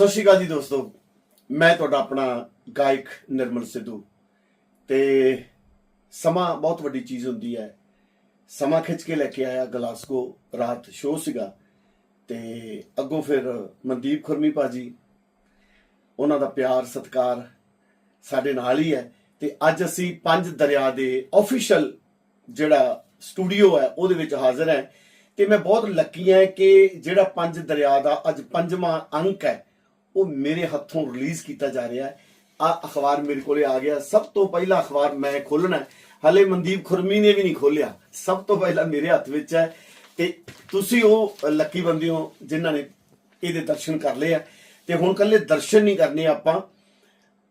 ਸਤਿ ਸ਼੍ਰੀ ਅਕਾਲ ਜੀ ਦੋਸਤੋ। ਮੈਂ ਤੁਹਾਡਾ ਆਪਣਾ ਗਾਇਕ ਨਿਰਮਲ ਸਿੱਧੂ। ਤੇ ਸਮਾਂ ਬਹੁਤ ਵੱਡੀ ਚੀਜ਼ ਹੁੰਦੀ ਹੈ। ਸਮਾਂ ਖਿੱਚ ਕੇ ਲੈ ਕੇ ਆਇਆ ਗਲਾਸਗੋ। ਰਾਤ ਸ਼ੋਅ ਸੀਗਾ। ਤੇ ਅੱਗੋਂ ਫਿਰ ਮਨਦੀਪ ਖੁਰਮੀ ਭਾਜੀ, ਉਹਨਾਂ ਦਾ ਪਿਆਰ, ਸਤਿਕਾਰ ਸਾਡੇ ਨਾਲ ਹੀ ਹੈ। ਤੇ ਅੱਜ ਅਸੀਂ ਪੰਜ ਦਰਿਆ ਦੇ ਆਫੀਸ਼ੀਅਲ ਜਿਹੜਾ ਸਟੂਡੀਓ ਹੈ, ਉਹਦੇ ਵਿੱਚ ਹਾਜ਼ਰ ਹੈ। ਤੇ ਮੈਂ ਬਹੁਤ ਲੱਕੀ ਹਾਂ ਕਿ ਜਿਹੜਾ ਪੰਜ ਦਰਿਆ ਦਾ ਅੱਜ ਪੰਜਵਾਂ ਅੰਕ ਹੈ ਉਹ ਮੇਰੇ ਹੱਥੋਂ ਰਿਲੀਜ਼ ਕੀਤਾ ਜਾ ਰਿਹਾ ਹੈ। ਆ ਅਖਬਾਰ ਮੇਰੇ ਕੋਲੇ ਆ ਗਿਆ। ਸਭ ਤੋਂ ਪਹਿਲਾ ਅਖਬਾਰ ਮੈਂ ਖੋਲਣਾ ਹੈ। ਹਲੇ ਮਨਦੀਪ ਖੁਰਮੀ ਨੇ ਵੀ ਨਹੀਂ ਖੋਲਿਆ ਸਭ ਤੋਂ ਪਹਿਲਾਂ ਮੇਰੇ ਹੱਥ ਵਿੱਚ ਹੈ ਤੇ ਤੁਸੀਂ ਉਹ ਲੱਕੀ ਬੰਦੇ ਹੋ ਜਿਨ੍ਹਾਂ ਨੇ ਇਹਦੇ ਦਰਸ਼ਨ ਕਰ ਲਏ ਆ। ਤੇ ਹੁਣ ਕੱਲੇ ਦਰਸ਼ਨ ਨਹੀਂ ਕਰਨੇ ਆਪਾਂ।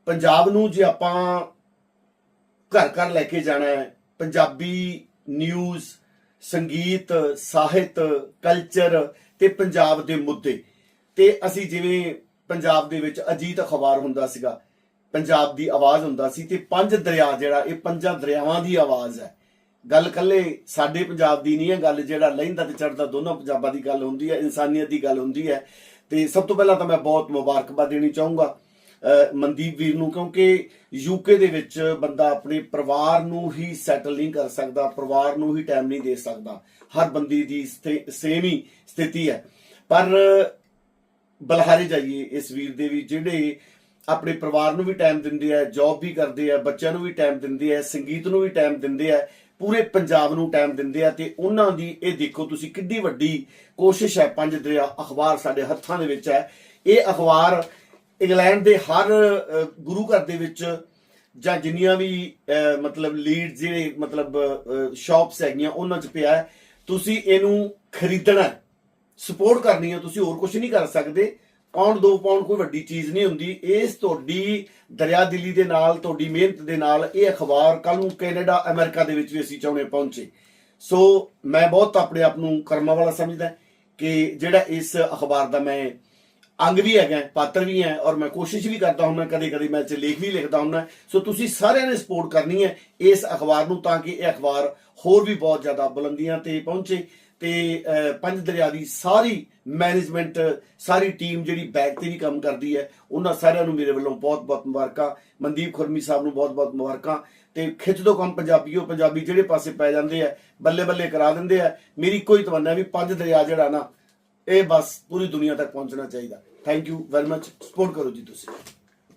ਪੰਜਾਬ ਨੂੰ ਜੇ ਆਪਾਂ ਘਰ ਘਰ ਲੈ ਕੇ ਜਾਣਾ ਹੈ, ਪੰਜਾਬੀ ਨਿਊਜ਼ ਸੰਗੀਤ, ਸਾਹਿਤ ਕਲਚਰ ਤੇ ਪੰਜਾਬ ਦੇ ਮੁੱਦੇ। ਤੇ ਅਸੀਂ ਜਿਵੇਂ ਪੰਜਾਬ ਦੇ ਵਿੱਚ ਅਜੀਤ ਅਖਬਾਰ ਹੁੰਦਾ ਸੀਗਾ, ਪੰਜਾਬ ਦੀ ਆਵਾਜ਼ ਹੁੰਦਾ ਸੀ ਤੇ ਪੰਜ ਦਰਿਆ ਜਿਹੜਾ, ਇਹ ਪੰਜਾਂ ਦਰਿਆਵਾਂ ਦੀ ਆਵਾਜ਼ ਹੈ। ਗੱਲ ਕੱਲੇ ਸਾਡੇ ਪੰਜਾਬ ਦੀ ਨਹੀਂ ਹੈ, ਗੱਲ ਜਿਹੜਾ ਲਹਿੰਦਾ ਤੇ ਚੜਦਾ ਦੋਨੋਂ ਪੰਜਾਬਾਂ ਦੀ ਗੱਲ ਹੁੰਦੀ ਹੈ, ਇਨਸਾਨੀਅਤ ਦੀ ਗੱਲ ਹੁੰਦੀ ਹੈ। ਤੇ ਸਭ ਤੋਂ ਪਹਿਲਾਂ ਤਾਂ ਮੈਂ ਬਹੁਤ ਮੁਬਾਰਕਬਾਦ ਦੇਣੀ ਚਾਹੂੰਗਾ ਮਨਦੀਪ ਵੀਰ ਨੂੰ, ਕਿਉਂਕਿ ਯੂਕੇ ਦੇ ਵਿੱਚ ਬੰਦਾ ਆਪਣੇ ਪਰਿਵਾਰ ਨੂੰ ਹੀ ਸੈਟਲ ਨਹੀਂ ਕਰ ਸਕਦਾ, ਪਰਿਵਾਰ ਨੂੰ ਹੀ ਟਾਈਮ ਨਹੀਂ ਦੇ ਸਕਦਾ। ਹਰ ਬੰਦੇ ਦੀ ਸੇਮ ਹੀ ਸਥਿਤੀ ਹੈ। ਪਰ ਬਲਹਾਰੇ ਜਾਈਏ, ਇਸ ਵੀਰ ਦੇ ਵੀ ਜਿਹੜੇ ਆਪਣੇ ਪਰਿਵਾਰ ਨੂੰ ਵੀ ਟਾਈਮ ਦਿੰਦੇ ਆ ਜੌਬ ਵੀ ਕਰਦੇ ਆ, ਬੱਚਿਆਂ ਨੂੰ ਵੀ ਟਾਈਮ ਦਿੰਦੇ ਆ, ਸੰਗੀਤ ਨੂੰ ਵੀ ਟਾਈਮ ਦਿੰਦੇ ਆ, ਪੂਰੇ ਪੰਜਾਬ ਨੂੰ ਟਾਈਮ ਦਿੰਦੇ ਆ ਤੇ ਉਹਨਾਂ ਦੀ ਇਹ ਦੇਖੋ ਤੁਸੀਂ ਕਿੰਨੀ ਵੱਡੀ ਕੋਸ਼ਿਸ਼ ਹੈ, ਪੰਜ ਦਰਿਆ ਅਖਬਾਰ ਸਾਡੇ ਹੱਥਾਂ ਦੇ ਵਿੱਚ ਹੈ। ਇਹ ਅਖਬਾਰ ਇੰਗਲੈਂਡ ਦੇ ਹਰ ਗੁਰੂ ਘਰ ਦੇ ਵਿੱਚ ਜਾਂ ਜਿੰਨੀਆਂ ਵੀ ਮਤਲਬ ਲੀਡ ਜਿਹੜੇ ਮਤਲਬ ਸ਼ਾਪਸ ਹੈਗੀਆਂ, ਉਹਨਾਂ 'ਚ ਪਿਆ ਤੁਸੀਂ ਇਹਨੂੰ ਖਰੀਦਣਾ ਸਪੋਰਟ ਕਰਨੀ ਹੈ ਤੁਸੀਂ ਹੋਰ ਕੁਝ ਨਹੀਂ ਕਰ ਸਕਦੇ। ਪਾਉਂਡ ਦੋ ਪਾਉਂਡ ਕੋਈ ਵੱਡੀ ਚੀਜ਼ ਨਹੀਂ ਹੁੰਦੀ। ਇਸ ਤੁਹਾਡੀ ਦਰਿਆ ਦੇ ਨਾਲ, ਤੁਹਾਡੀ ਮਿਹਨਤ ਦੇ ਨਾਲ ਇਹ ਅਖਬਾਰ ਕੱਲ ਨੂੰ ਕੈਨੇਡਾ, ਅਮਰੀਕਾ ਦੇ ਵਿੱਚ ਵੀ ਅਸੀਂ ਚਾਹੁੰਦੇ ਪਹੁੰਚੇ। ਸੋ ਮੈਂ ਬਹੁਤ ਆਪਣੇ ਆਪ ਨੂੰ ਕਰਮਾਂ ਵਾਲਾ ਸਮਝਦਾ ਕਿ ਜਿਹੜਾ ਇਸ ਅਖਬਾਰ ਦਾ ਮੈਂ ਅੰਗ ਵੀ ਹੈਗਾ ਪਾਤਰ ਵੀ ਹੈ ਔਰ ਮੈਂ ਕੋਸ਼ਿਸ਼ ਵੀ ਕਰਦਾ ਹੁੰਦਾ ਕਦੇ ਕਦੇ ਮੈਂ ਚ ਲੇਖ ਵੀ ਲਿਖਦਾ ਹੁੰਦਾ ਸੋ ਤੁਸੀਂ ਸਾਰਿਆਂ ਨੇ ਸਪੋਰਟ ਕਰਨੀ ਹੈ ਇਸ ਅਖਬਾਰ ਨੂੰ ਤਾਂ ਕਿ ਇਹ ਅਖਬਾਰ ਹੋਰ ਵੀ ਬਹੁਤ ਜ਼ਿਆਦਾ ਬੁਲੰਦੀਆਂ ਤੇ ਪਹੁੰਚੇ। ਤੇ ਪੰਜ ਦਰਿਆ ਦੀ ਸਾਰੀ ਮੈਨੇਜਮੈਂਟ ਸਾਰੀ ਟੀਮ ਜਿਹੜੀ ਬੈਕ ਤੇ ਵੀ ਕੰਮ ਕਰਦੀ ਹੈ, ਉਹਨਾਂ ਸਾਰਿਆਂ ਨੂੰ ਮੇਰੇ ਵੱਲੋਂ ਬਹੁਤ ਬਹੁਤ ਮੁਬਾਰਕਾਂ। ਮਨਦੀਪ ਖੁਰਮੀ ਸਾਹਿਬ ਨੂੰ ਬਹੁਤ ਬਹੁਤ ਮੁਬਾਰਕਾਂ। ਤੇ ਖਿੱਚ ਦੋ ਕੰਮ ਪੰਜਾਬੀਓ, ਪੰਜਾਬੀ ਜਿਹੜੇ ਪਾਸੇ ਪੈ ਜਾਂਦੇ ਆ ਬੱਲੇ ਬੱਲੇ ਕਰਾ ਦਿੰਦੇ ਆ। ਮੇਰੀ ਕੋਈ ਤਮੰਨਾ ਵੀ ਪੰਜ ਦਰਿਆ ਜਿਹੜਾ ਨਾ, ਇਹ ਬਸ ਪੂਰੀ ਦੁਨੀਆ ਤੱਕ ਪਹੁੰਚਣਾ ਚਾਹੀਦਾ। Thank you very much support ਕਰੋ ਜੀ ਤੁਸੀਂ।